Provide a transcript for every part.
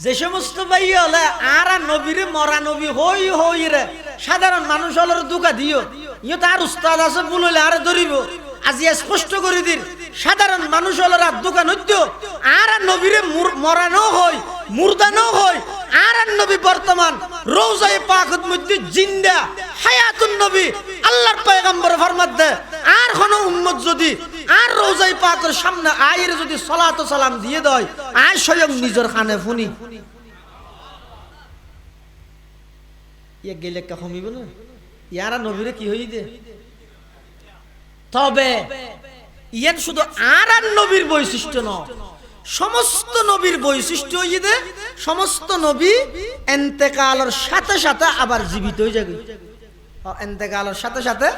যে সমস্ত ভাই হলে আর নবীরে, মরা নবী হই হই রে। সাধারণ মানুষ হলের দুকা দিও। ইয়ে তার উস্তাদ আছে বললে আরে ধরিব। আজি স্পষ্ট করে দিন, সাধারণ মানুষ হলের দোকান হইত আর নবীরে মুর- মরানো হয় মুর্দানো হয় আর নবী বর্তমান রোজায় পাকত মধ্যে জিন্দা, হায়াতুন নবী, আল্লাহর পয়গম্বর ফরমাত দে আর কোন উম্মত যদি আর রোজাই পাকের সামনে আয়ের যদি সলাত সালাম দিয়ে দেয় আর স্বয়ং নিজের খানে ফুনি ইয়ে গেলে কমিব না? ইয়ারা নবীরে কি হই দে তবে ইয়ান শুধু আর আর নবীর বৈশিষ্ট্য ন সমস্ত নবীর বৈশিষ্ট্য হই দে, সমস্ত নবী এন্তেকালের সাথে সাথে আবার জীবিত হয়ে যাবে। এন্তেকালের সাথে সাথে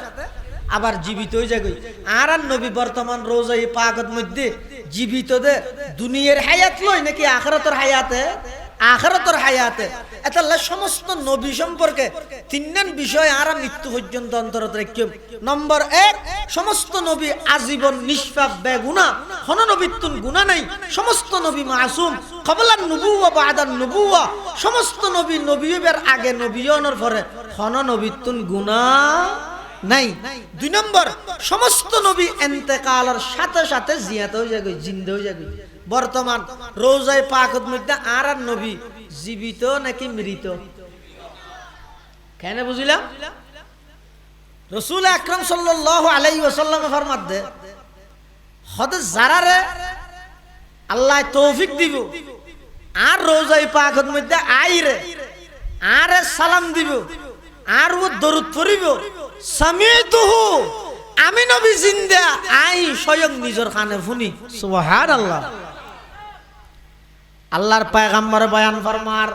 আবার জীবিত হয়ে যাবে আর আর নবী বর্তমান রোজাই পাগত মধ্যে জীবিত দে, দুনিয়ার হায়াত লয় নাকি আখরাতের হায়াতে? আখরাতের হায়াতে। এতাল্লা সমস্ত নবী সম্পর্কে তিনজন বিষয় আর মৃত্যু পর্যন্ত অন্তরত রাখিম নম্বর এক, সমস্ত নবী আজীবন নিষ্পাপ, বেগুনা হন নবীত্তুন গুণা নাই। সমস্ত নবী মাসুম, কবলান নবুয়া বা আদান নবুয়া সমস্ত নবী নবীবের আগে নবীজনের পরে হন নবীত্তুন গুণা নাই। দুই নম্বর, সমস্ত নবী এন্তেকালের সাথে সাথে জিয়াত হয়ে যাবে, জিন্দে হয়ে যাবে। বর্তমান রোজায় পাকত মধ্যে আর আর নবী জীবিত নাকি মৃত? কেন বুঝিলাম? রসুল আকরম সাল্লাহ আলাই ওসাল্লাম ফরমাত দে হদ যারারে আল্লাহ তৌফিক দিব, আর রোজাই পাকত মধ্যে আইরে, আর সালাম দিব, আর ও দরুদ পড়িব সামিতুহু আমি নবী জিন্দা আই স্বয়ং নিজের কানে শুনি সুবহানাল্লাহ আল্লাহর পয়গম্বর বয়ান ফরমার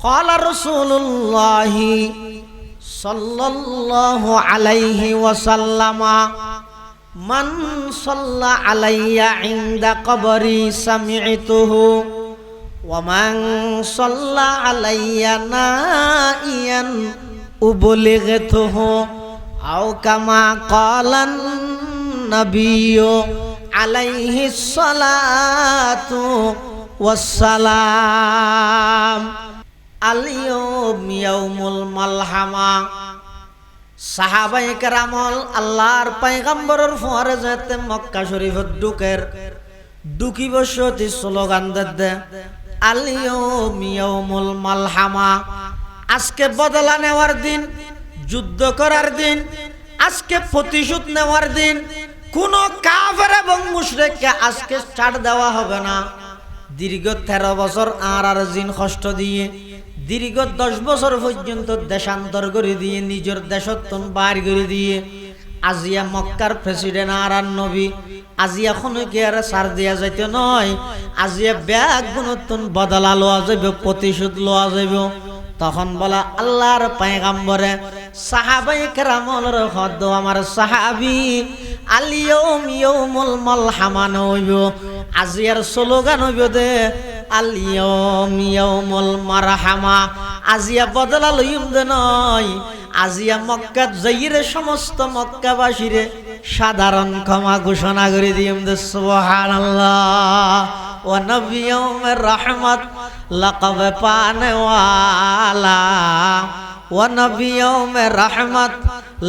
قال رسول الله صلى الله عليه وسلم من صلى علي عند قبري سمعته ومن صلى علي نائيا أبلغته أو كما قال النبي عليه الصلاة والسلام اليوم يوم الملحمة সাহাবাই কেরামল আল্লাহর পাইগাম্বরের ফুয়ারে যেতে মক্কা শরীফত ডুকের ডুকি বসতি স্লোগান দে আলিয়ম ইয়াউমুল মালহামা আজকে বদলা নেওয়ার দিন, যুদ্ধ করার দিন, আজকে প্রতিশোধ নেওয়ার দিন, কোন কাফের এবং মুশরিককে আজকে ছাড় দেওয়া হবে না। দীর্ঘ তেরো বছর আর আর জিন কষ্ট দিয়ে, দীর্ঘ দশ বছর পর্যন্ত দেশান্তর করে দিয়ে, নিজের দেশত্বন বার করে দিয়ে, আজিয়া মক্কার প্রেসিডেন্ট আর আর নবী আজি এখনও কি আর সার দিয়া যাইতে নয়। আজিয়া ব্যাগ গুণতন বদলা লওয়া যাবে প্রতিশোধ লওয়া যাবে তখন বলা, আল্লাহর পায়গাম্বরে সাহাবাই কেরামলের হদ আমার সাহাবি আলিয়ম মল মালহামান হইব আজি আর স্লোগান হইব দে আলিয়ম ইয়ৌমুল মারহামা আজিয়া বদলা লইম দে নয়, আজিয়া মক্কাত যাইরে সমস্ত মক্কাবাসীরে সাধারণ ক্ষমা ঘোষণা করে দিম দে সুবহানাল্লাহ, ও নবিয়মের রহমত লকব পানওয়ালা ও নবিয়ো মে রহমত,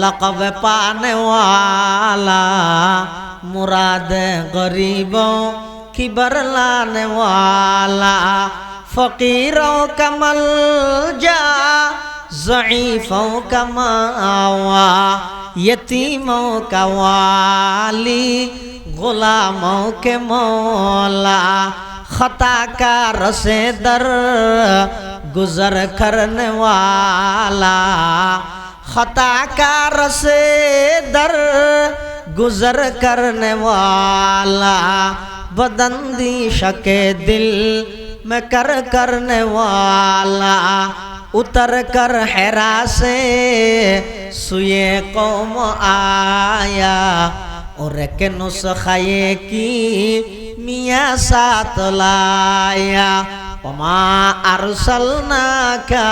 লকব পানওয়ালা, মুরাদ গরিব কিবর লানওয়ালা ফকির কমল যা ضعیفوں کا ماوا یتیموں کا والی خطا کا رس در گزر کرنے والا۔ خطا کا رس در گزر کرنے والا۔ بدن دی دل میں کر کرنے والا۔ اتر کر حیرا سے سوئے قوم آیا۔ اور کہ نسخہ یہ کی মিয়া সাতলায়া ওমা আরসালনাকা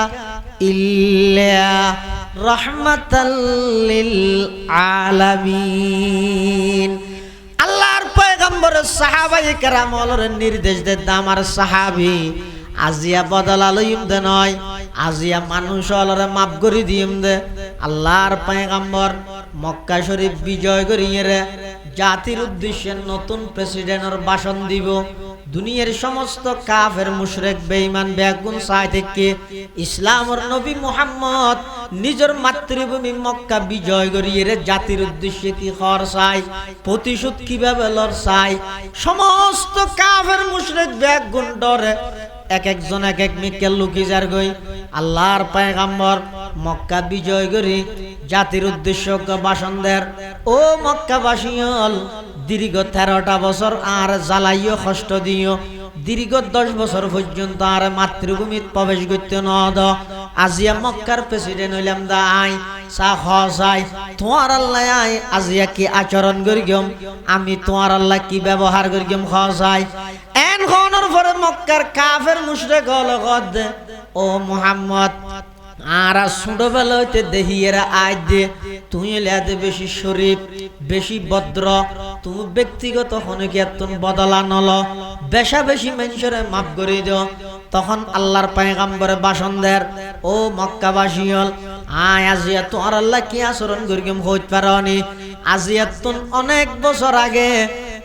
ইল্লা রহমাতাল্লিল আলামিন। আল্লাহর পয়গম্বর সাহাবাই কেরাম নির্দেশ দে আমার সাহাবি আজিয়া বদলা আলইম দে নয়, আজিয়া মানুষ অলরে মাফ করি দিম দে। আল্লাহর পয়গম্বর মক্কা শরীফ বিজয় করিয়ে রে। জাতির উদ্দেশ্যে নতুন প্রেসিডেন্টের ভাষণ দিব। দুনিয়ার সমস্ত কাফের মুশরেক, বেঈমান বেগুন সাই থেকে ইসলামর নবী মুহাম্মদ নিজের মাতৃভূমি মক্কা বিজয় করিয়ে রে জাতির উদ্দেশ্যে কি খর চাই প্রতিশোধ কীভাবে লড় চাই সমস্ত কাফের মুশরেক বেগুন ডরে এক একজন এক এক মিকে লুকি যার গই। আল্লাহর পায়গাম্বর মক্কা বিজয় করি, জাতির উদ্দেশ্য ভাষণ দের ও মক্কাবাসী হল দীর্ঘ তেরোটা বছর আর জ্বালাইও কষ্ট দিও। দীর্ঘ দশ বছর পর্যন্ত আর মাতৃভূমিত প্রবেশ করতে ন দ আজিয়া মক্কার প্রেসিডেন্ট হইলাম দা আই চা খাই তোমার আল্লাহ আই আজিয়া কি আচরণ করি গম আমি তোমার আল্লাহ কি ব্যবহার করি গম খাই এন পরে মক্কার কাফের ও মুহাম্মদ, আর হইতে আজ দে। লেদে বেশি শরীফ, বেশি তুমি ব্যক্তিগত তুমি বদলা নল। বেশা বেশি মানুষের মাফ করে দিও। তখন আল্লাহর পায়গাম্বরে বাসন দের ও মক্কাবাসী হল, আয় আজিয়া তোমার আল্লাহ কি আচরণ করি হইতে পারি আজিয়া তুন অনেক বছর আগে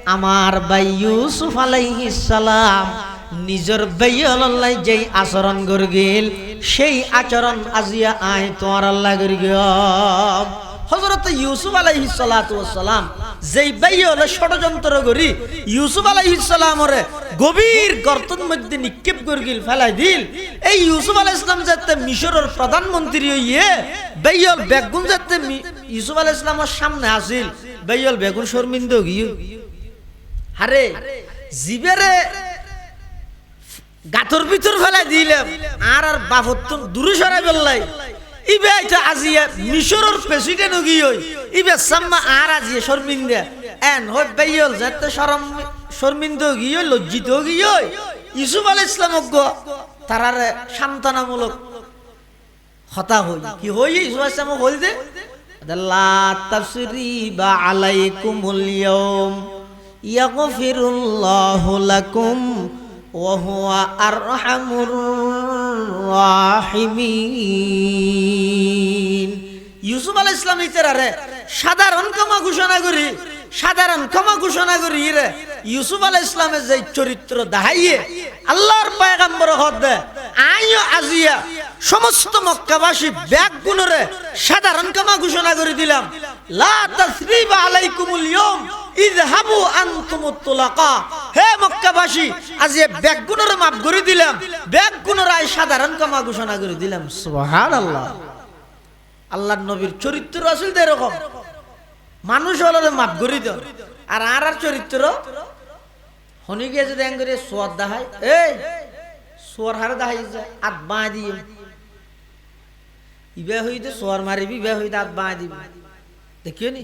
আমার ভাই ইউসুফ আলাইহিস সালাম নিজের বেয়াল্লাই যেই আচরণ করে গেল সেই আচরণ আজিয়া আয় তোমার আল্লাহ করে গেল হজরত ইউসুফ সালাতু সালাম যেই বেয়াল ষড়যন্ত্র করি, ইউসুফ সালামরে গভীর গর্তন মধ্যে নিক্ষেপ করে গেল, ফেলাই দিল। এই ইউসুফ আলাইহিস সালাম যাতে মিশরের প্রধানমন্ত্রী হইয়ে বেয়াল বেগুন যাতে ইউসুফ আলাইহিস সালামের সামনে আসিল বেয়াল বেগুন শর্মিন্দ গিয়ে, আরে, জিবেরে গাতর ভিতর ফেলাই দিলাম, আর আর বাপত দূরে সরাই ফেললাই। ইবে এটা আজিয়া মিশরের প্রেসিডেন্ট গিয়ে হই। ইবে সাম্মা আর আজিয়া শর্মিন্দা। এন হই বেইল যাতে শরম শর্মিন্দ গিয়ে লজ্জিত গিয়ে ইসুফ আল ইসলাম তারারে সান্ত্বনামূলক হতা হই। কি হই ইসুফ ইসলাম হল দে লা তাফসিরিবা আলাইকুমুল ইয়াউম, ইয়াগফিরুল্লাহু লাকুম وهو أرحم الراحمين ইউসুফ আল ইসলাম ইতারে সাধারণ ক্ষমা ঘোষণা করি সাধারণ ক্ষমা ঘোষণা করি রে ইউসুফ আল ইসলামের যে চরিত্র দেখাইয়ে আল্লাহর পায়গাম্বর হদে আইও আজিয়া সমস্ত মক্কাবাসী ব্যাগ গুণরে সাধারণ ক্ষমা ঘোষণা করে দিলাম লা তাসরিবা আলাইকুমুল ইয়াউম ইযহাবু আনতুমুত তুলাকা। হে মক্কাবাসী, আজ এ ব্যাগ গুণরে মাফ করে দিলাম। ব্যাগ গুণরে আই সাধারণ ক্ষমা ঘোষণা করে দিলাম। সুবহানাল্লাহ। আল্লাহর নবীর চরিত্র আসল তো এরকম। মানুষ হলো মাফ করি তো আর আর আর চরিত্র? হনি গিয়ে যদি করে সোয়ার দেখায় এই, সোয়ার হারে দেখাই যায়, আত বাঁ দিয়ে ইবে হইতে সোয়ার মারিবি, ইবে হইতে আত বাঁ দিবি। দেখিও নি?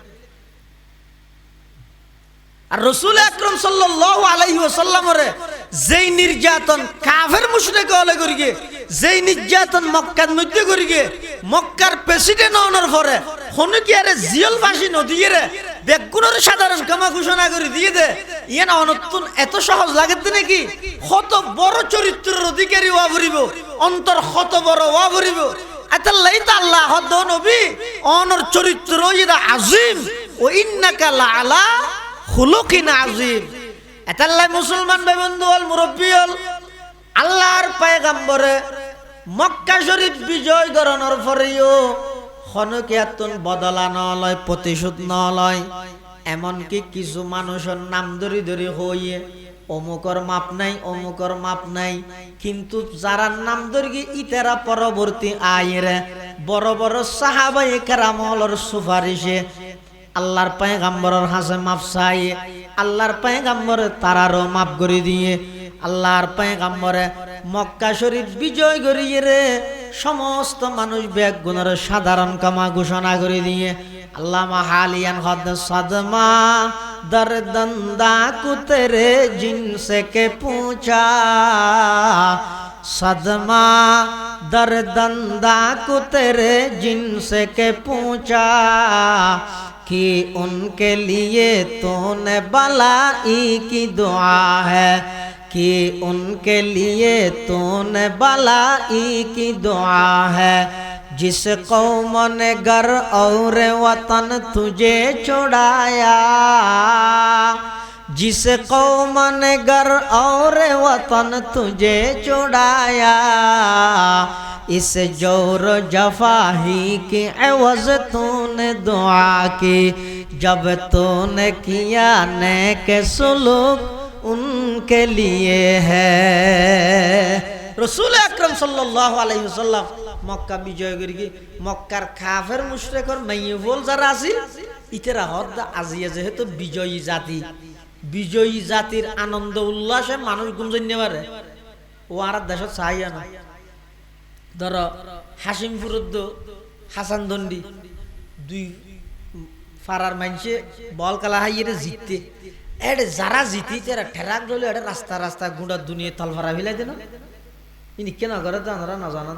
আর রসুল আকরম সাল্লাল্লাহু আলাইহি ওয়াসাল্লামরে যেই নির্যাতন কাফের মুশরিক হলে করিগে যেই নির্যাতন মক্কার মধ্যে করিগে মক্কার প্রেসিডেন্ট হওয়ার পরে হনু কি আরে জিয়লবাসী নদীয়ে বেগুনের সাধারণ ক্ষমা ঘোষণা করে দিয়ে দে। ইয়ে না অনতুন এত সহজ লাগে নাকি? কত বড় চরিত্রের অধিকারী হওয়া ভরিব অন্তর কত বড় হওয়া ভরিব আতাল্লাই তো আল্লাহ হদ নবী, অনর চরিত্র ইরা আজিম, ও ইন্নাকা লাআলা খুলুকিন আজিম এতাল্লাই মুসলমান বন্ধু হল মুরব্বী হল আল্লাহর পায়গাম্বরে মক্কা শরীফ বিজয় গরণের পরেও হনকিয়াতুন বদলা নলয়, প্রতিশোধ নলয়। এমনকি কিছু মানুষের নাম ধরি ধরি হইয়ে অমুকর মাপ নাই, অমুকর মাপ নাই। কিন্তু যারা নাম ধরি ইতারা পরবর্তী আয়ের বড় বড় সাহাবাই কেরামলর সুপারিশে আল্লাহর পায়গাম্বরের হাসে মাপ চাই আল্লাহর পায়গাম্বরে তারারও মাপ করে দিয়ে আল্লাহর পায়গাম্বরে মক্কা শরীফ বিজয় করিয়ে রে সমস্ত মানুষ ব্যাগ গুণের সাধারণ কামা ঘোষণা করে দিয়ে আল্লামা হালিয়ান হদ সদমা दर्दंदा को तेरे जिनसे के पूछा सदमा दर्दंदा को तेरे जिनसे के पूछा کی ان کے لیے تو نے بلائی کی دعا ہے کہ ان کے لیے تو نے بلائی کی دعا ہے جس قوم نے گھر اور وطن تجھے چھڑایا जिस कौम ने घर और वतन तुझे छुड़ाया इस जोर जफाही की एवज तूने दुआ की जब तूने किया नेक सुलूक उनके लिए है রসুল আকরম সাল্লাহ আলাইসাল্লাম মক্কা বিজয় করি কি মক্কার খাফের মুশরেকর মাইয়ে বল যারা আছিল ইতেরা হদ আজিয়া যেহেতু বিজয়ী জাতি বিজয়ী জাতির আনন্দ উল্লাসে মানুষ গুঞ্জন পারে ও আর দেশত চাহিয়া না। ধর হাসিম ফুরুদ্দ হাসান দন্ডি দুই ফারার মানছে বল কালা হাইয়ে জিততে। এডে যারা জিতি তেরা ঠেরাক রইল এটা রাস্তা রাস্তা, গুঁড়া দুনিয়া তলফারা ফেলাই দেন। ইনি কেন করে তো আমরা না জানান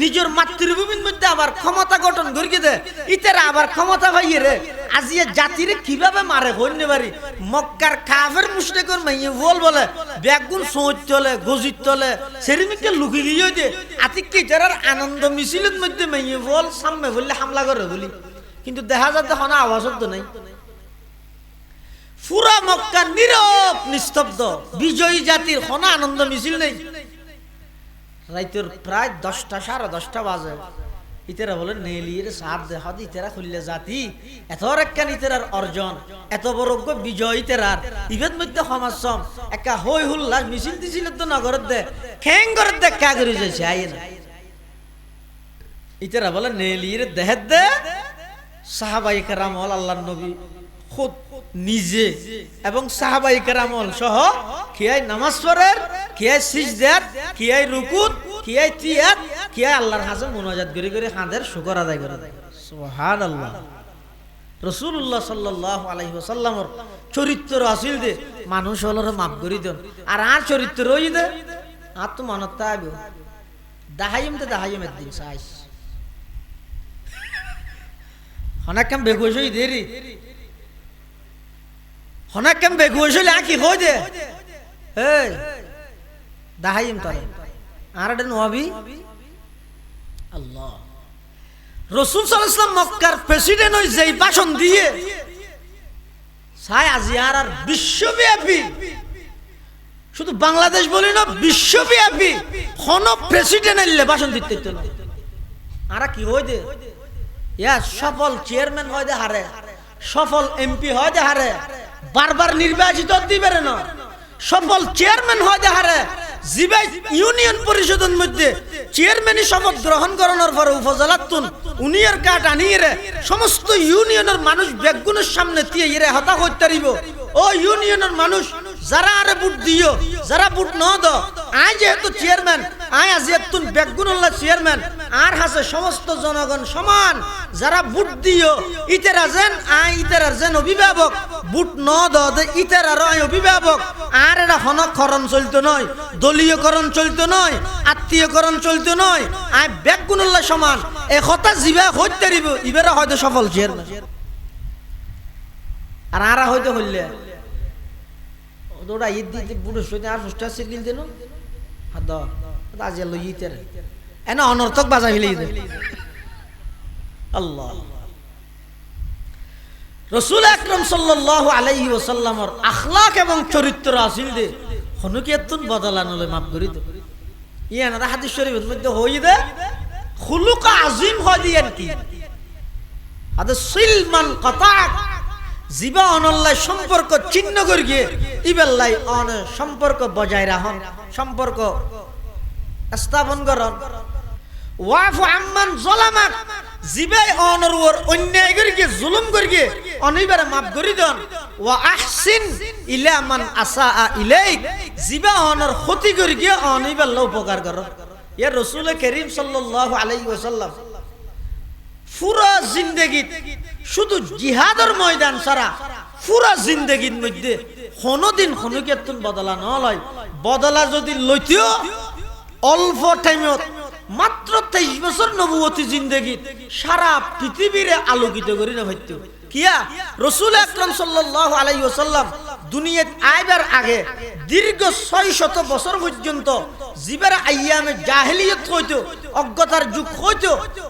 নিজের মাতৃভূমির মধ্যে আবার ক্ষমতা গঠন করি দে। ইতারা আবার ক্ষমতা পাইয়ে রে। আজিয়ে জাতিরে কীভাবে মারে হইনে পারি মক্কার কাফের মুশরিকর মাইয়ে বল বলে ব্যাগুন সোঁচ চলে, গজিত চলে, সেরিমিকে লুকি দিয়ে দে আতিক ইতারার আনন্দ মিছিলের মধ্যে মাইয়ে বল সামনে বললে হামলা করে বলি। কিন্তু দেখা যাচ্ছে হনা আওয়াজ তো নাই। পুরা মক্কা নীরব, নিস্তব্ধ। বিজয়ী জাতির হনা আনন্দ মিছিল নেই। রাইতের প্রায় দশটা, সাড়ে দশটা বাজে। ইতেরা বলে নেলির সাপ দেখা দি, ইতেরা খুললে জাতি। এত একখান ইতেরার অর্জন, এত বড় বিজয় ইতেরার। ইভের মধ্যে সমাজম একা হই হুল্লাস মিছিল দিছিল তো নগরত দে, খেং গরত দে কা করে যাইছে, আই না। ইতেরা বলে নেলির দেহের দে সাহাবাই কেরামল আল্লাহ নবী খুদ নিজে এবং সাহাবাই কেরামল সহ খিয়াই নামাজ পড়ের খিয়াই সিজদাত খিয়াই রুকুত খিয়াই তিয়াত খিয়াই আল্লাহর হাজে মুনাজাত করে করে হাঁদের শুকর আদায় করে। সুবহানাল্লাহ। রসুল্লাহ সাল্লাহ আলাইহি ওয়াসাল্লামর চরিত্র আসিল দে মানুষ হলরে মাফ করি দেন। আর আর চরিত্র ওই দে আর তো মনত তাইব দাহাইম তো দাহাইম একদিন সাইস অনেক কাম হই দেরি। অনেক কাম বেগুস হইলে আকি হই দে? এই, দাহাইম তলে আর এটা নবী? আল্লাহ। রসুল সাল্লাম মক্কার প্রেসিডেন্ট যেই ভাষণ দিয়ে সাই আজি আর বিশ্বব্যাপী, শুধু বাংলাদেশ বলি না, বিশ্বব্যাপী কোন প্রেসিডেন্ট এলে ভাষণ দিতে আর কি হই দে? ইয়া সফল চেয়ারম্যান হয় দে হারে। সফল এমপি হয় দেহারে, বারবার নির্বাচিত দিবে না। সফল চেয়ারম্যান হয় দেহারে জিবাই ইউনিয়ন পরিষদের মধ্যে চেয়ারম্যানই শপথ গ্রহণ করানোর পরে উপজেলাতুন উনিয়ের কাঠ আনিয়ে সমস্ত ইউনিয়নের মানুষ বেগুনের সামনে দিয়ে ইরে হতা করতে ও ইউনিয়নের মানুষ যারা আরে বুট দিও, যারা বুট ন দ, আই যেহেতু চেয়ারম্যান আই আজ এতুন বেগুনুল্লাহ চেয়ারম্যান আর হাসে সমস্ত জনগণ সমান। যারা বুট দিও, ইতেরা যেন, আই ইতেরার যেন অভিভাবক। বুট ন দ ইতেরার আই অভিভাবক। আর এরা হনক্ষরণ চলতো নয়, দলীয়করণ চলতো নয়, আত্মীয়করণ চলতো নয়, আই বেগুনুল্লাহ সমান। একতা জিবা হইতে ইবেরা হয়তো সফল চেয়ারম্যান আর আরা হয়তো হইলে। ওটা ঈদ দিতে বুড়ো সইতে আর ফুসটা সিরকিল দেন হাত আজ লই ইতের। অনর্থক বাজা ফেলে ঈদ আল্লাহ। রসুল আকরম সাল্লাল্লাহু আলাইহি ওয়াসাল্লামর আখলাক এবং চরিত্র আসিল দে। হনুকি এতুন বদলানলে মাফ করি তো। ইয়ে না হাদিস শরীফের মধ্যে হই দে, খুলুক আজিম হয় দিয়েন কি? আদে সিলমান কতাক জিবা অনল্লাই সম্পর্ক চিহ্ন করি গিয়ে ইবেল্লাই অন সম্পর্ক বজায় রাখুন, সম্পর্ক স্থাপন করন। ওয়াফু আম্মান জলামাক অন্যায় করি গিয়ে, জুলুম করি গিয়ে অনিবারে মাফ করি দন। ওয়া আহসিন ইলা মান আসা ইলাইক, জিবা অনর ক্ষতি করি গিয়ে অনিবার উপকার কর ইয়া রসুল করিম সাল্লাল্লাহু আলাইহি ওয়াসাল্লাম পুরা জিন্দগি শুধু জিহাদের ময়দান সারা পুরা জিন্দগির মধ্যে কোনোদিন কেতন বদলা নলয় বদলা যদি লইতেও অল্প টাইমত মাত্র তেইশ বছর নবুয়তী জিন্দগি সারা পৃথিবীরে আলোকিত করি না ভাইত কিয়া? রসুল আকরম দুনিয়াত আইবার আগে দীর্ঘ বছর পর্যন্ত আইয়ামে জাহেলিয়ত অজ্ঞতার যুগ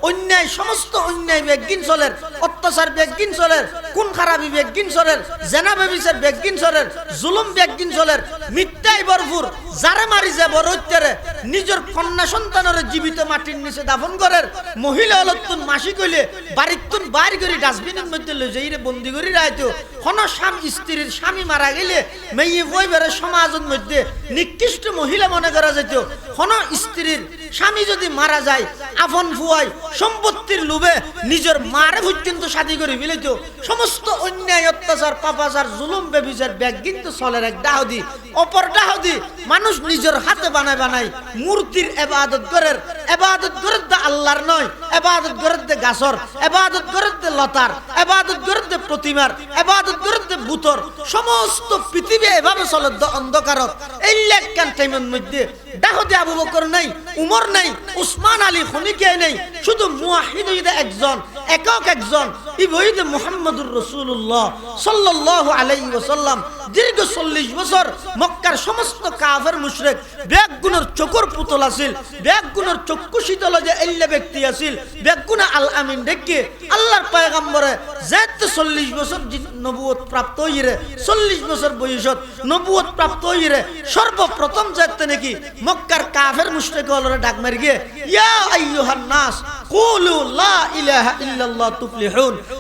অন্যায়, সমস্ত অন্যায় বেগিন চলের, অত্যাচার বেগিন চলের কোন খারাপি বেগিন চলের, জেনা বেবিসের বেগিন চলের, জুলুম বেগিন চলের মিথ্যাই ভরপুর, যারে মারি যে বড় হত্যারে নিজের কন্যা সন্তানের জীবিত মাটির নিচে দাফন করের, মহিলা হলতুন মাসি কইলে বাড়িতুন বাইর করে ডাস্টবিনের মধ্যে লই যাই রে বন্দি করি রাইতো, হন স্বামী স্ত্রীর স্বামী মারা গেলে মেয়ে বই বেড়ে সমাজের মধ্যে নিকৃষ্ট মহিলা মনে করা যেত, হন স্ত্রীর স্বামী যদি মারা যায় আফন ফুয়াই সম্পত্তির লোভে নিজের মারে পর্যন্ত শাদি করে ফেলেত। সমস্ত অন্যায়, অত্যাচার, পাপাচার, জুলুম, বেবিচার, ব্যাগ কিন্তু চলের এক ডাহদি। অপর ডাহদি মানুষ নিজের হাতে বানায় বানায় মূর্তির এবাদত করের এবাদত করে দে আল্লাহর নয়, এবাদত করে দে গাছর, এবাদত করে দে লতার, এবাদত করে দে প্রতিমার, এবাদত করে দে বুতর সমস্ত পৃথিবী এভাবে চলে অন্ধকারত। এই লেখান টাইমের মধ্যে ডাহদি আবু বকর নাই, উমর নাই, উসমান আলী খনিকে নাই, শুধু মুয়াহিদ একজন, একক একজন ইবহিদ মুহাম্মদুর রাসূলুল্লাহ সাল্লাল্লাহু আলাইহি ওয়াসাল্লাম। দীর্ঘ 40 বছর মক্কার সমস্ত কাফের মুশরিক বেগুনের চকুর পুতল আছিল বেগুনের চক্ষু শীতল যে এল্লে ব্যক্তি আছিল বেগুনা আল আমিন ডেকে আল্লাহর পয়গম্বরে যেতে 40 বছর নবুয়ত প্রাপ্ত হইরে 40 বছর বয়সত নবুয়ত প্রাপ্ত হইরে, সর্বপ্রথম যেতে নাকি মক্কার কাফের মুশরিক হলরে ডাক মারি গিয়ে ইয়া আইয়ুহান নাস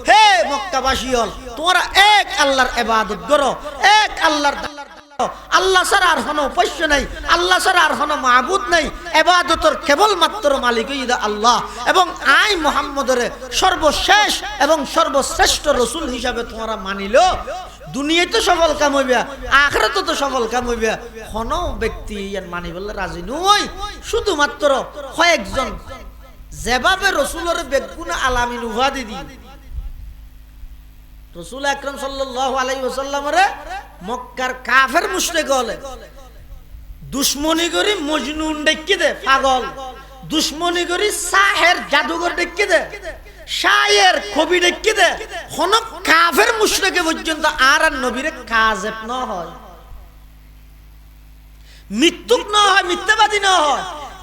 হে হল এক এক আল্লাহ নাই, আল্লাহ এবং আই মোহাম্মদের সর্বশেষ এবং সর্বশ্রেষ্ঠ রসুল হিসাবে তোমরা মানিল। দুনিয়ায় তো সফল কাম হইবা আখরাতে তো সফল কাম হইবা। কোনো ব্যক্তি মানি বললে রাজি নই শুধুমাত্র কয়েকজন যেভাবে রসুলের বেগুন আলামিন উভাদি দি রসুল আকরম সাল্লাল্লাহু আলাইহি ওয়াসাল্লামরে মক্কার কাফের মুশরিক হলে, দুশ্মনী করি মজনুন ডেকে দে, পাগল। দুশ্মনী করি সাহের জাদুঘর ডেকে দে শায়ের কবি ডেকে দে হন কাফের মুশরিকে পর্যন্ত আর আর নবীরে কাজেব ন হয়। মৃত্যুক ন হয়, মিথ্যাবাদী ন হয়।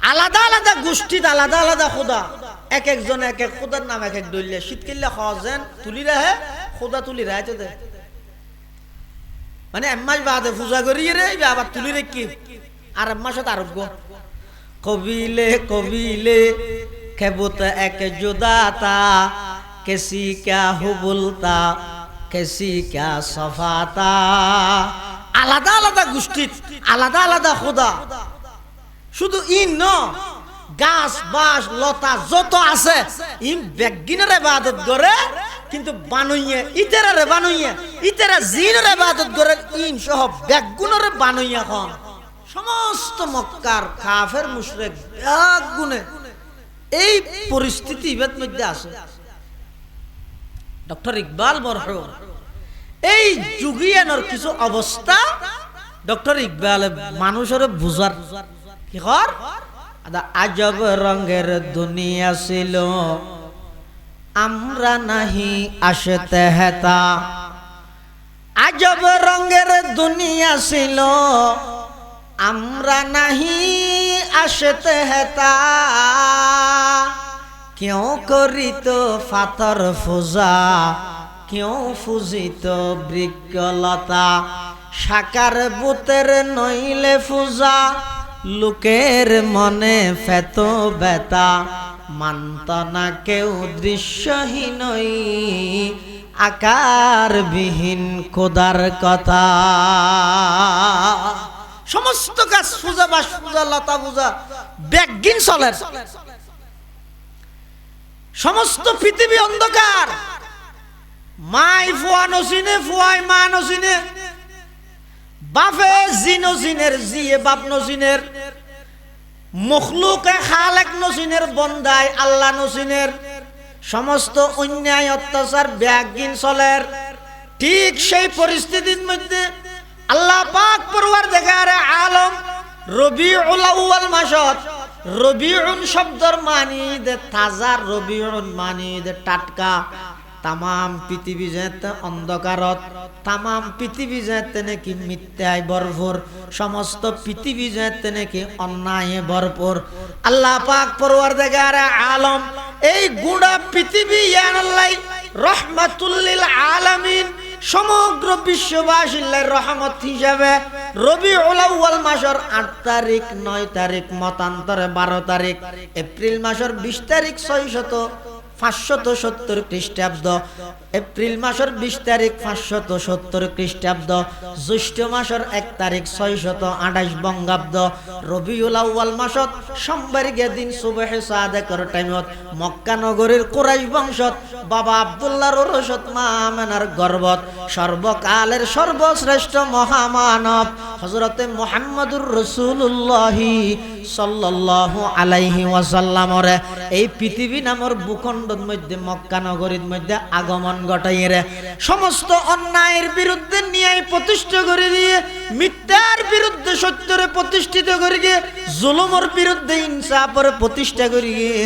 আলাদা আলাদা গোষ্ঠীত, আলাদা আলাদা খোদা। এক একজন, এক এক খোদার নাম এক এক দলিলে। শীতকালে সহজেন তুলি রাহে, খোদা তুলি রাহে তো মানে এম্মাস বাদে পূজা করি রে আবার তুলি রে কি? আর এক এম্মাসত আরোগ্য। কবিলে কবিলে, খেবত এক জুদাতা, কেসি ক্যা হুবুলতা, কেসি ক্যা সফাতা। আলাদা আলাদা গোষ্ঠীত, আলাদা আলাদা খোদা। শুধু ইন ন, গাছ বাস লতা যত আছে ইম বেগিনের ইবাদত করে কিন্তু বানুইয়ে ইতেরারে বানুইয়ে ইতেরা জিনের ইবাদত করে ইন সহ বেগুনের বানুইয়া খন সমস্ত মক্কার কাফের মুশরিক বেগুনে এই পরিস্থিতি ইবাদ মধ্যে আছে। ডক্টর ইকবাল মরহুম এই যুগিয়ানোর কিছু অবস্থা ডক্টর ইকবাল মানুষের বুঝার আজব রঙের দুনিয়া ছিল। আমরা নাহি আসতে হেতা। আজব রঙের দুনিয়া ছিল। আমরা নাহি আসতে হেতা। কেউ করিত ফাতর ফুজা, কেউ ফুজিত বৃক্ষলতা। সাকার বুতের নইলে ফুজা। লোকের মনে ফেত বেতা মানত না কেউ দৃশ্যহীনই আকারবিহীন খোদার কথা। সমস্ত কাজ পূজা বাস পূজা লতা পূজা ব্যাগিন চলে সমস্ত পৃথিবী অন্ধকার। মাই ফুয়া নসিনে, ফুয়াই মা নসিনে বাপে জি নসিনের জিয়ে বাপ নসিনের মখলুকে খালেক নসিনের বন্দায় আল্লাহ নসিনের সমস্ত অন্যায়, অত্যাচার ব্যাগিন চলের, ঠিক সেই পরিস্থিতির মধ্যে আল্লাহ পাক পড়ুয়ার দেখারে আলম রবি উল মাসত রবিউন শব্দর মানি দে তাজা রবিউন মানি দে টাটকা তামাম পৃথিবী যেতে অন্ধকারত, তামাম পৃথিবী যেতে নাকি মিথ্যায় ভরপুর, সমস্ত পৃথিবী যেতে নাকি অন্যায় ভরপুর। আল্লাহ পাক পড়ুয়ার দেখারে আলম, এই গুড়া পৃথিবী রহমাতুল্লিল আলামিন, সমগ্র বিশ্ববাসীর রহমত হিসাবে রবি ওলাউল মাসের আট তারিখ, নয় তারিখ, মতান্তরে বারো তারিখ, এপ্রিল মাসের বিশ তারিখ ছয় শত পাঁচশত সত্তর খ্রিস্টাব্দ। এপ্রিল মাসের বিশ তারিখ পাঁচশত সত্তর খ্রিস্টাব্দ। জ্যৈষ্ঠ মাসের এক তারিখ ছয়শত আঠাশ বঙ্গাব্দ। রবিউল আউ্বাল মাসত সোমবার দিন সুবহে সাদেকর টাইমত মক্কা নগরীর কুরাইশ বংশত বাবা আবদুল্লাহর রসত মা আমেনার গর্বত সর্বকালের সর্বশ্রেষ্ঠ মহামানব হজরতে মোহাম্মদুর রসুল্লাহি সাল্লাল্লাহু আলাইহি ওয়াসাল্লামরে এই পৃথিবী নামর ভূখণ্ডের মধ্যে, মক্কা নগরীর মধ্যে আগমন ঘটাইয়ে সমস্ত অন্যায়ের বিরুদ্ধে ন্যায় প্রতিষ্ঠা করে দিয়ে, মিথ্যার বিরুদ্ধে সত্যরে প্রতিষ্ঠিত করে গিয়ে জুলুমর বিরুদ্ধে ইনসাফরে প্রতিষ্ঠা করে গিয়ে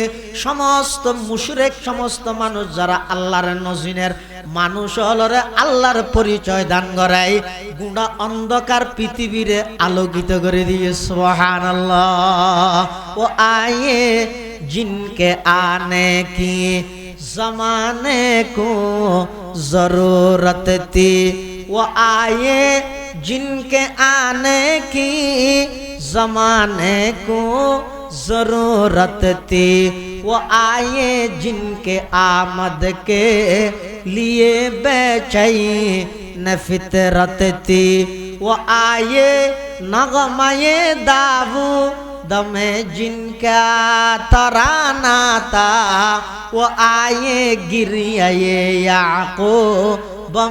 সমস্ত মুশরেক, সমস্ত মানুষ যারা আল্লাহর নজিনের মানুষ হলরে আল্লাহর পরিচয় দান করায়, গুণা অন্ধকার পৃথিবীরে আলোকিত করে দিয়ে সোহান वो आए जिनके आने की जमाने को ज़रूरत थी वो आए जिनके आने की जमाने को ज़रूरत थी वो आए जिनके आमद के लिए बेचैन फितरत थी वो आए नगमय दाऊ दमे जिनका तराना था वो आए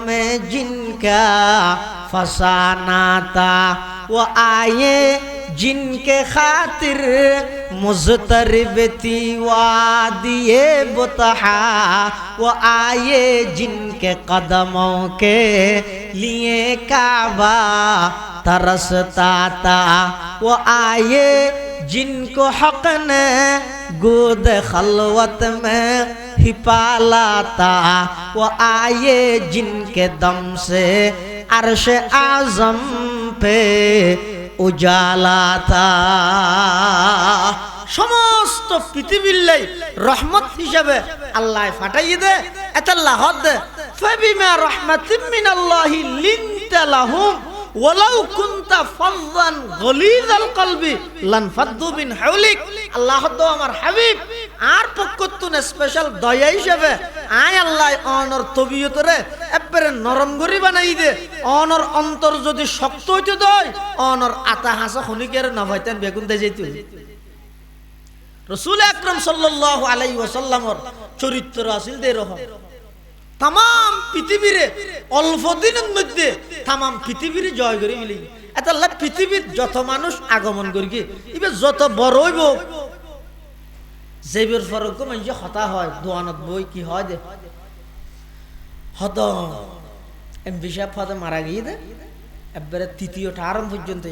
میں جن کا فسانا تھا، وہ آئے جن کے خاطر مضطرب تھی وادی بتہا وہ آئے جن کے قدموں کے لیے کعبہ ترستا تھا۔ وہ آئے جن کو حق نے گود خلوت میں में हिपाला था वो आए जिनके दम से अरश आजम पे উজালা তা সমস্ত পৃথিবীর লাই রহমত হিসাবে আল্লাহ ফাটাইয়ে দে এতাল্লাহ দে ফাবিমা রাহমাতিম মিনাল্লাহি লিনতা লাহুম ওয়ালাউ কুনতা ফাযযান গলিযাল কলবি লান ফাদ্দু বিন হাউলিক আল্লাহ তো আমার হাবিব আর পক্ষতুন স্পেশাল দয়া হিসেবে আয় আল্লাহ অনর তবিয়তরে একবারে নরম করি বানাই দে। অনর অন্তর যদি শক্ত হইতে দয়, অনর আতা হাসা খনিকের না হইতেন বেগুন দে যেত রসুল আকরম সাল্লাহ আলাই ওয়াসাল্লামর চরিত্র আছিল দে রকম তাম পৃথিবীরে অল্প দিনের মধ্যে তাম পৃথিবীরে জয় করে মিলি এটা পৃথিবীর যত মানুষ আগমন করি এবার যত বড় হইব জেবের ফরক মানে হতা হয়, দোয়ানত বই কি হয় দে? হত। এম বিশাপ হতে মারা গিয়ে দে। একবারে তৃতীয়টা আরম্ভ পর্যন্ত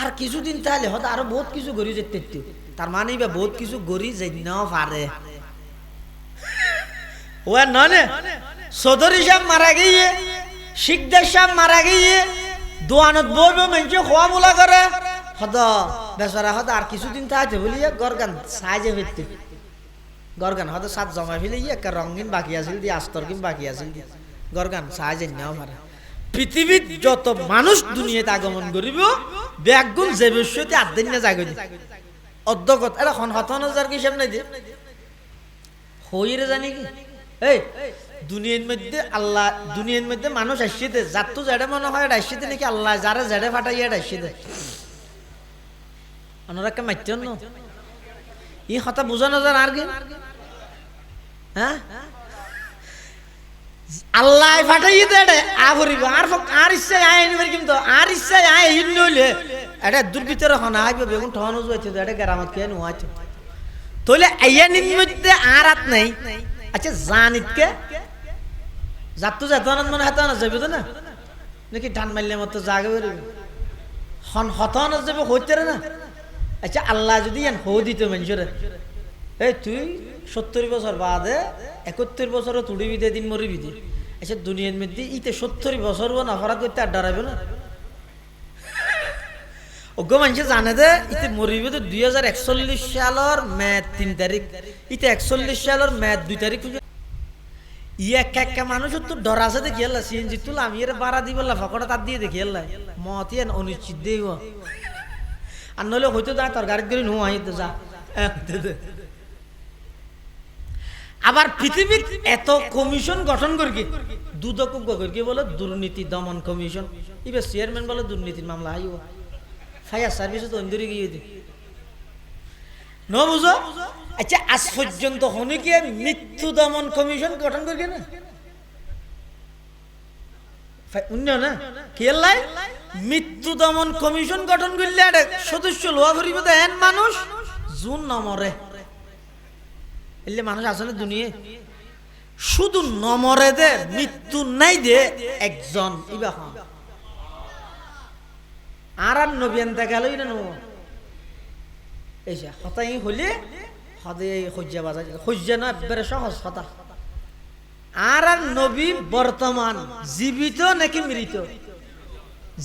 আর কিছুদিন তাহলে হয়তো আরও বহুত কিছু গড়ি যেতে তার মানে বা বহুত কিছু গড়ি যেতেও পারে। ও নয় চৌধুরী সাহেব মারা গিয়ে শিখদার সাহেব মারা গিয়ে, দোয়ানত বইব মানুষ খোয়া মোলা করে। হদ বেচারা হদ আর কিছুদিন থাকতে বলি গর গান সাহায্য ফিরতে গরগান হয়তো সাত জমা ফেলে একটা রঙিন বাকি আছিল দিয়ে আস্তর কিন বাকি আছিল দিয়ে গরগান সাহায্য নেওয়া পারে পৃথিবীর যত মানুষ দুনিয়াতে আগমন করিব ব্যাগুন যে বিষয়তে আট দিন না জাগি অধ্যগত এটা খন হতন হাজার কি হিসাব নাই দিয়ে হইরে জানি কি? এই দুনিয়ার মধ্যে আল্লাহ দুনিয়ার মধ্যে মানুষ আসছে যার তো জেডে মনে হয় এটা আসছে নাকি? আল্লাহ যারা জেডে ফাটাই এটা আসছে অন্যরাকে মাইতেন না। ই হতা বুঝানো যান আর কি? হ্যাঁ? আল্লাহ ফাটাই দে আ ভরিব আর আর ইচ্ছায় আয় আনিবার কিন্তু, আর ইচ্ছায় আয় হিন নইলে এটা দুর্বিতর হন বেগুন ঠন যাইতে, এটা গেরামত কে নুয়াইতে তইলে আইয়ানির মধ্যে আর আত নাই। আচ্ছা জানিতকে যাত তো যেত না মনে হাতে না যাবে তো না? নাকি ধান মারলে মতো জাগে হন হত যাবে হইতে না? আচ্ছা আল্লাহ যদি হো দিত মানুষরে এই তুই সত্তর বছর বাদে একাত্তর বছর তুড়িবি দে দিন মরিবি দে আচ্ছা দুনিয়ার মধ্যে ইতে সত্তর বছর অপরাধ করতে আর ডরাবে না। অজ্ঞ মানুষে জানে যে ইতে মরিবে তো দুই হাজার একচল্লিশ সালের মে তিন তারিখ। ইতে একচল্লিশ সালের মে দুই তারিখ ই এক একটা মানুষের তো ডর আছে দেখি সিএনজি তুল আমি এর বাড়া দিব ফকড়া তার দিয়ে দেখি মত অনিশ্চিত দেব আর নইলে হয়তো যা, তোর গাড়ি করে নো আই তো যা। আবার পৃথিবীর এত কমিশন গঠন করি দুদক করি বলে? দুর্নীতি দমন কমিশন। এবার চেয়ারম্যান বলে দুর্নীতির মামলা আইও ফায়ার সার্ভিসে তো অন্দরে গিয়ে দি। ন বুঝো? আচ্ছা আজ পর্যন্ত হনে কি মৃত্যু দমন কমিশন গঠন করি না? লাই মৃত্যু দমন কমিশন গঠন করলে একটা সদস্য লোয়া করিব এন মানুষ? জুন নমরে এলে মানুষ আসলে দুনিয়ে শুধু নমরে দে, মৃত্যু নাই দে, একজন ইবা হন আর আর নবী না নো এইসা হতাই হলে, হদে সজ্জা বাজা সজ্জা না একবারে সহজ, হতা। আর আর নবী বর্তমান, জীবিত নাকি মৃত?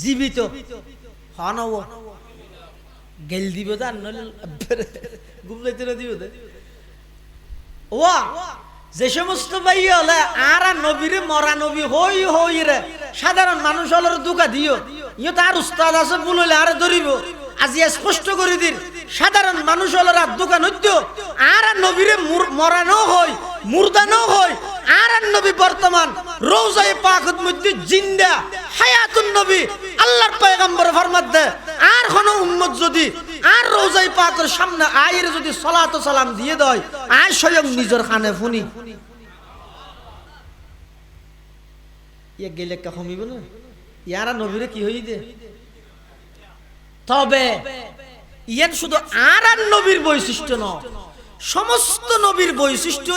জীবিত। গেল দিব যে সমস্ত ভাই হলে আর আর মরা নবী হই হই রে, সাধারণ মানুষ হলের দুকা দিও। ইয়ে তার উস্তাদ আছে বললে আরে ধরিব। আজি স্পষ্ট করে দিন। সাধারণ মানুষ হলের দোকান হইত আর নবীরে মরানো হয়, মুর্দানো হয়, আর নবী বর্তমান রোজাই পাকত মধ্যে জিন্দা, হায়াতুন নবী, আল্লাহর পয়গম্বর ফরমাত দে আর কোন উম্মত যদি, আর রোজাই পাকের সামনে আয়ের যদি সলাত সালাম দিয়ে দেয়, আর স্বয়ং নিজের খানে ফুনি। ইয়ে গেলে কা কমিব না? ইয়ারা নবীরে কি হই দে তবে ইয়ান শুধু আর আর নবীর বৈশিষ্ট্য ন সমস্ত নবীর বৈশিষ্ট্য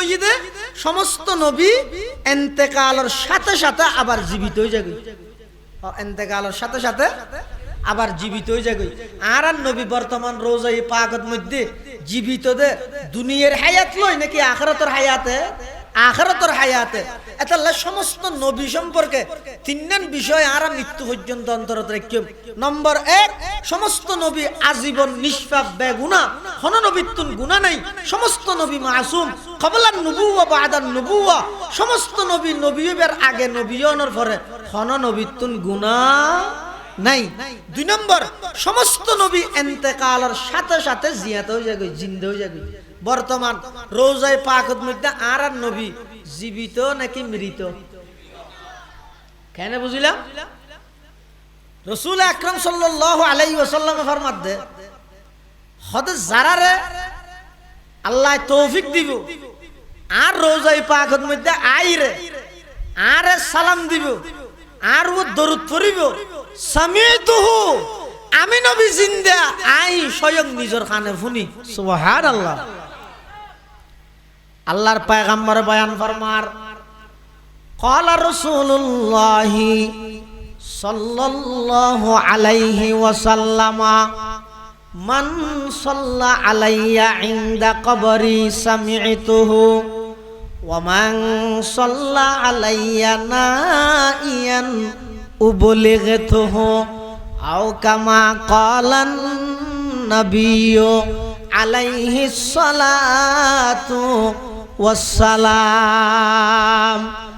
সমস্ত নবী এন্তেকালের সাথে সাথে আবার জীবিত হয়ে যাবে এন্তেকালের সাথে সাথে আবার জীবিত হয়ে যাবে আর আর নবী বর্তমান রোজাই পাগত মধ্যে জীবিত দে, দুনিয়ার হায়াত লই নাকি আখরাতর হায়াতে? আখরাতর হায়াতে এতাল্লা সমস্ত নবী সম্পর্কে তিনজন বিষয় আর মৃত্যু পর্যন্ত অন্তরত রাখিম নম্বর এক, সমস্ত নবী আজীবন নিষ্পাপ, বেগুনা হন নবীত্তুন গুণা নাই, সমস্ত নবী মাসুম, কবলান নবুয়া বা আদান নবুয়া সমস্ত নবী নবীবের আগে নবীয়নের পরে হন নবীত্তুন গুণা নাই। দুই নম্বর, সমস্ত নবী এন্তেকালের সাথে সাথে জিয়াত হয়ে যাবে, জিন্দে যাবে। বর্তমান রোজায় পাকত মধ্যে আর আর নবী জীবিত নাকি মৃত? কেন বুঝিলাম রসুল আকরম সাল্লাল্লাহু আলাইহি ওয়াসাল্লাম ফরমাত দে হদে জারারে আল্লাহ তৌফিক দিব আর রোজাই পাকত মধ্যে আইরে, আর সালাম দিব আর ও দরুদ পড়িব, সামিতুহু, আমি নবী জিন্দা, আই স্বয়ং নিজের কানে শুনি। সুবহানাল্লাহ। আল্লাহর পায়গাম্বর বয়ান ফরমার, কলা রসুল্লাহি সাল্লাল্লাহু আলাইহি ওয়াসাল্লামা, মান সাল্লা আলাইয়া ইনদা কবরি সামিতুহু ওয়ামান সাল্লা আলাইয়া না নাইয়ান উবলিগতুহু, আও কামা ক্বালান নাবিয়্যু আলাইহি সালাতু ওয়াসসালাম